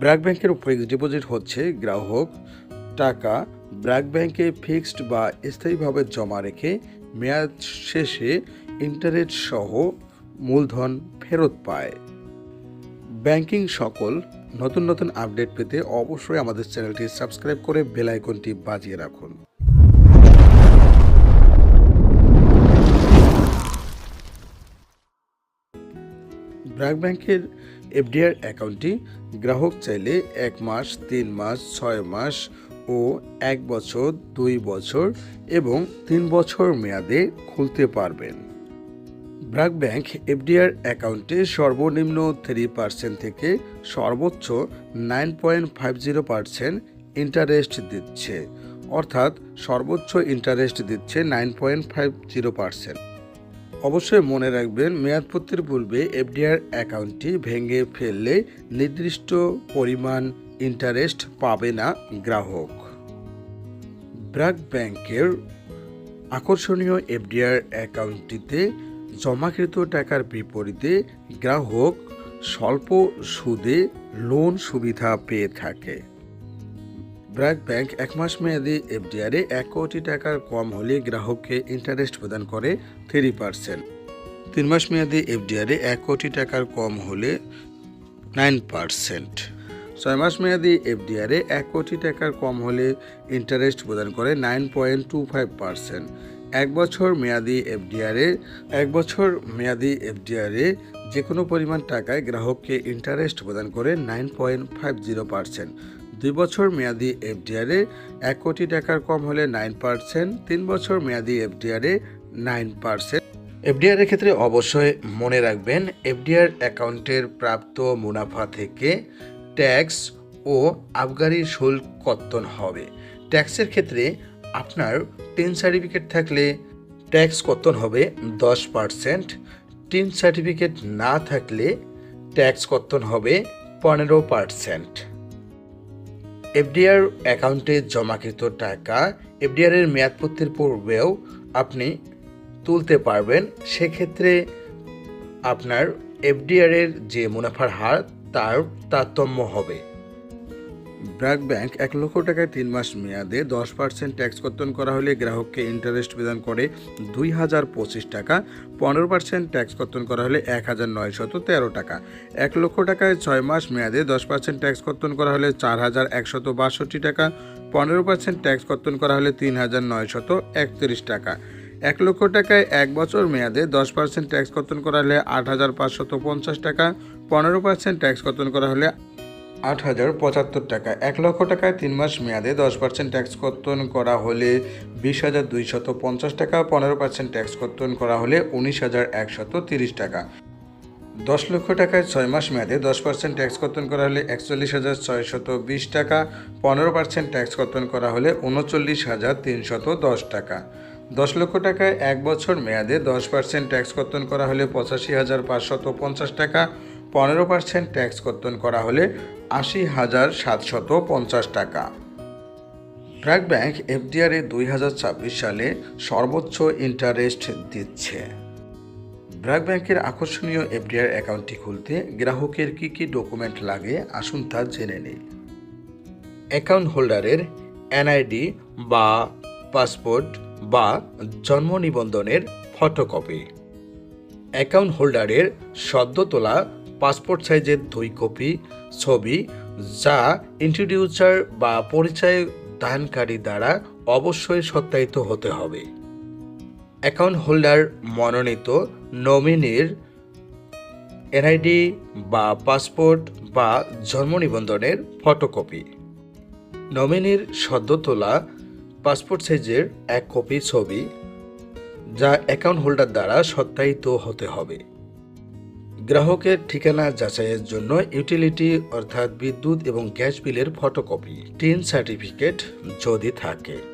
ব্র্যাক ব্যাংকের fixed deposit হচ্ছে গ্রাহক, টাকা, ব্র্যাক ব্যাংকে ফিক্সড বা স্থায়ীভাবে জমা রেখে মেয়াদ শেষে ইন্টারেস্ট সহ মূলধন ফেরত পায়। ব্যাংকিং সকল নতুন নতুন আপডেট পেতে অবশ্যই আমাদের চ্যানেলটি সাবস্ক্রাইব করে বেল আইকনটি বাজিয়ে রাখুন। ব্র্যাক ব্যাংকের এফডিআর অ্যাকাউন্টটি গ্রাহক চাইলে এক মাস, তিন মাস, ছয় মাস ও এক বছর, দুই বছর এবং তিন বছর মেয়াদে খুলতে পারবেন। ব্র্যাক ব্যাংক এফডিআর অ্যাকাউন্টে সর্বনিম্ন থ্রি পার্সেন্ট থেকে সর্বোচ্চ nine point five zero percent interest দিচ্ছে, অর্থাৎ সর্বোচ্চ ইন্টারেস্ট দিচ্ছে nine point five zero percent. অবশ্যই মনে রাখবেন, মেয়াদপত্রের পূর্বে এফডিআর অ্যাকাউন্টটি ভেঙে ফেললে নির্দিষ্ট পরিমাণ ইন্টারেস্ট পাবে না গ্রাহক। ব্র্যাক ব্যাংকের আকর্ষণীয় এফডিআর অ্যাকাউন্টটিতে জমাকৃত টাকার বিপরীতে গ্রাহক স্বল্প সুদে লোন সুবিধা পেয়ে থাকে। ব্র্যাক ব্যাংক এক মাস মেয়াদি এফডিআরে এক কোটি টাকার কম হলে গ্রাহককে ইন্টারেস্ট প্রদান করে থ্রি পার্সেন্ট। তিন মাস মেয়াদি এফডিআরে এক কোটি টাকার কম হলে নাইন পার্সেন্ট। ছয় মাস মেয়াদি এফডিআরে এক কোটি টাকার কম হলে ইন্টারেস্ট প্রদান করে nine point two five percent. এক বছর মেয়াদি এফডিআরে, এক বছর মেয়াদি এফডিআরে যে কোনো পরিমাণ টাকায় গ্রাহককে ইন্টারেস্ট প্রদান করে nine point five zero percent. দুই বছর মেয়াদি এফডিআরে এক কোটি টাকার কম হলে নাইন পার্সেন্ট, তিন বছর মেয়াদি এফডিআরে নাইন পার্সেন্ট। এফডিআর এর ক্ষেত্রে অবশ্যই মনে রাখবেন, এফডিআর অ্যাকাউন্টের প্রাপ্ত মুনাফা থেকে ট্যাক্স ও আবগারি শুল্ক কর্তন হবে। ট্যাক্সের ক্ষেত্রে আপনার টিন সার্টিফিকেট থাকলে ট্যাক্স কর্তন হবে দশ পার্সেন্ট টিন সার্টিফিকেট না থাকলে ট্যাক্স কর্তন হবে পনেরো পার্সেন্ট। এফডিআর অ্যাকাউন্টে জমাকৃত টাকা এফডিআর এর মেয়াদপত্রের পূর্বেও আপনি তুলতে পারবেন। সেক্ষেত্রে আপনার এফডিআর এর যে মুনাফার হার, তার তারতম্য হবে। ব্র্যাক ব্যাংক এক লক্ষ টাকায় তিন মাস মেয়াদে দশ পার্সেন্ট ট্যাক্স কর্তন করা হলে গ্রাহককে ইন্টারেস্ট প্রদান করে দুই হাজার পঁচিশ টাকা, পনেরো পার্সেন্ট ট্যাক্স কর্তন করা হলে এক হাজার নয়শত তেরো টাকা। এক লক্ষ টাকায় ছয় মাস মেয়াদে দশ পার্সেন্ট ট্যাক্স কর্তন করা হলে চার হাজার একশত বাষট্টি টাকা, পনেরো পার্সেন্ট ট্যাক্স কর্তন করা হলে তিন হাজার নয়শত একত্রিশ টাকা। এক লক্ষ টাকায় এক বছর মেয়াদে দশ পার্সেন্ট ট্যাক্স কর্তন করা হলে আট হাজার পাঁচশত পঞ্চাশ টাকা, পনেরো পার্সেন্ট ট্যাক্স কর্তন করা হলে আট হাজার পঁচাত্তর টাকা। এক লক্ষ টাকায় তিন মাস মেয়াদে দশ পার্সেন্ট ট্যাক্স কর্তন করা হলে বিশ হাজার দুইশত পঞ্চাশ টাকা, পনেরো পার্সেন্ট ট্যাক্স কর্তন করা হলে উনিশ হাজার একশত তিরিশ টাকা। দশ লক্ষ টাকায় ছয় মাস মেয়াদে দশ পার্সেন্ট ট্যাক্স কর্তন করা হলে একচল্লিশ হাজার ছয়শত বিশ টাকা, পনেরো পার্সেন্ট ট্যাক্স কর্তন করা হলে উনচল্লিশ হাজার তিনশত দশ টাকা। দশ লক্ষ টাকায় এক বছর মেয়াদে দশ পার্সেন্ট ট্যাক্স কর্তন করা হলে পঁচাশি হাজার পাঁচশত পঞ্চাশ টাকা পনেরো পার্সেন্ট ট্যাক্স কর্তন করা হলে আশি হাজার সাতশত পঞ্চাশ টাকা। ব্র্যাক ব্যাংক এফডিআর দুই হাজার ছাব্বিশ সালে সর্বোচ্চ ইন্টারেস্ট দিচ্ছে। ব্র্যাক ব্যাংকের আকর্ষণীয় এফডিআর অ্যাকাউন্টটি খুলতে গ্রাহকের কি কি ডকুমেন্ট লাগে আসুন তা জেনে নেই। অ্যাকাউন্ট হোল্ডারের এনআইডি বা পাসপোর্ট বা জন্ম নিবন্ধনের ফটোকপি। অ্যাকাউন্ট হোল্ডারের সদ্য তোলা পাসপোর্ট সাইজের দুই কপি, ছবি, যা ইন্ট্রোডিউসার বা পরিচয় দানকারী দ্বারা অবশ্যই সত্যায়িত হতে হবে। অ্যাকাউন্ট হোল্ডার মনোনীত নমিনির এনআইডি বা পাসপোর্ট বা জন্ম নিবন্ধনের ফটোকপি। নমিনির সদ্য তোলা পাসপোর্ট সাইজের এক কপি, ছবি, যা অ্যাকাউন্ট হোল্ডার দ্বারা সত্যায়িত হতে হবে। গ্রাহকের ঠিকানা যাচাইয়ের জন্য ইউটিলিটি অর্থাৎ বিদ্যুৎ এবং গ্যাস বিলের ফটোকপি। টিন সার্টিফিকেট যদি থাকে।